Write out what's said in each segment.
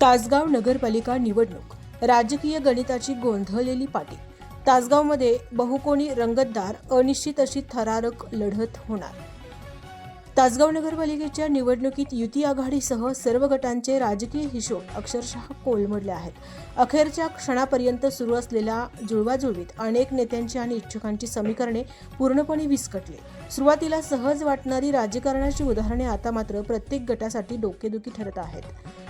तासगाव नगरपालिका निवडणूक. राजकीय गणिताची गोंधळलेली पाटी. तासगावमध्ये बहुकोणी रंगतदार अनिश्चित अशी थरारक लढत होणार. तासगाव नगरपालिकेच्या निवडणुकीत युती आघाडीसह सर्व गटांचे राजकीय हिशोब अक्षरशः कोलमडले आहेत. अखेरच्या क्षणापर्यंत सुरू असलेल्या जुळवाजुळवीत अनेक नेत्यांची आणि इच्छुकांची समीकरणे पूर्णपणे विस्कटली. सुरुवातीला सहज वाटणारी राजकारणाची उदाहरणे आता मात्र प्रत्येक गटासाठी डोकेदुखी ठरत आहेत.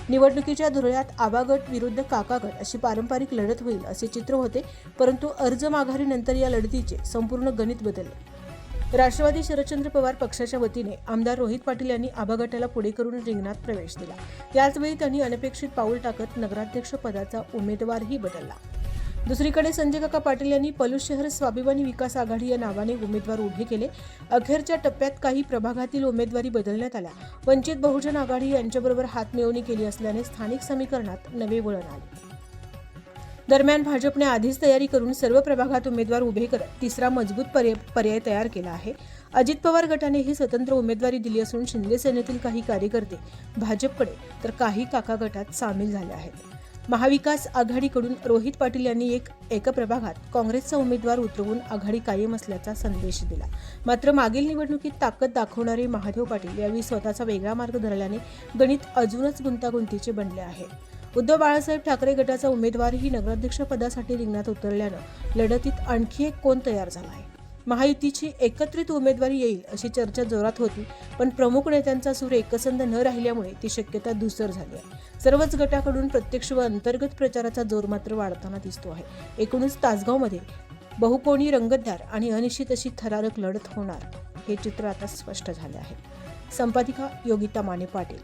निवडणुकीच्या धुरळ्यात आबागट विरुद्ध काका गट अशी पारंपरिक लढत होईल असे चित्र होते परंतु अर्ज माघारीनंतर या लढतीचे संपूर्ण गणित बदलले. राष्ट्रवादी शरदचंद्र पवार पक्षाच्या वतीने आमदार रोहित पाटील यांनी आबा गटाला पुढे करून रिंगणात प्रवेश दिला. याचवेळी त्यांनी अनपेक्षित पाऊल टाकत नगराध्यक्ष पदाचा उमेदवारही बदलला. दुसरीकडे संजय काका पाटील यांनी पलूस शहर स्वाभिमानी विकास आघाडी या नावाने उमेदवार उभे केले. अखेरच्या टप्प्यात काही प्रभागातील उमेदवारी बदलण्यात आल्या. वंचित बहुजन आघाडी यांच्याबरोबर हातमिळवणी केली असल्याने स्थानिक समीकरणात नवे वळण आले. दरम्यान भाजपने आधीच तयारी करून सर्व प्रभागात उमेदवार उभे करत तिसरा मजबूत पर्याय पर्याय तयार केला आहे. अजित पवार गटाने ही स्वतंत्र उमेदवारी दिली असून शिंदे सेनेतील काही कार्यकर्ते भाजपकडे तर काही काका गटात सामील झाले आहेत. महाविकास आघाडीकडून रोहित पाटील यांनी एक एका प्रभागात काँग्रेसचा उमेदवार उतरवून आघाडी कायम असल्याचा संदेश दिला. मात्र मागील निवडणुकीत ताकद दाखवणारे महादेव पाटील यावेळी स्वतःचा वेगळा मार्ग धरल्याने गणित अजूनच गुंतागुंतीचे बनले आहे. उद्धव बाळासाहेब ठाकरे गटाचा उमेदवारही नगराध्यक्ष पदासाठी रिंगणात उतरल्यानं लढतीत आणखी एक कोण तयार झाला आहे? महायुतीची एकत्रित उमेदवारी येईल अशी चर्चा जोरात होती पण प्रमुख नेत्यांचा सूर एकसंध न राहिल्यामुळे ती शक्यता धुसर झाली आहे. सर्वच गटाकडून प्रत्यक्ष व अंतर्गत प्रचाराचा जोर मात्र वाढताना दिसतो आहे. एकूणच तासगावमध्ये बहुकोणी रंगतदार आणि अनिश्चित अशी थरारक लढत होणार हे चित्र आता स्पष्ट झाले आहे. संपादिका योगिता माने पाटील.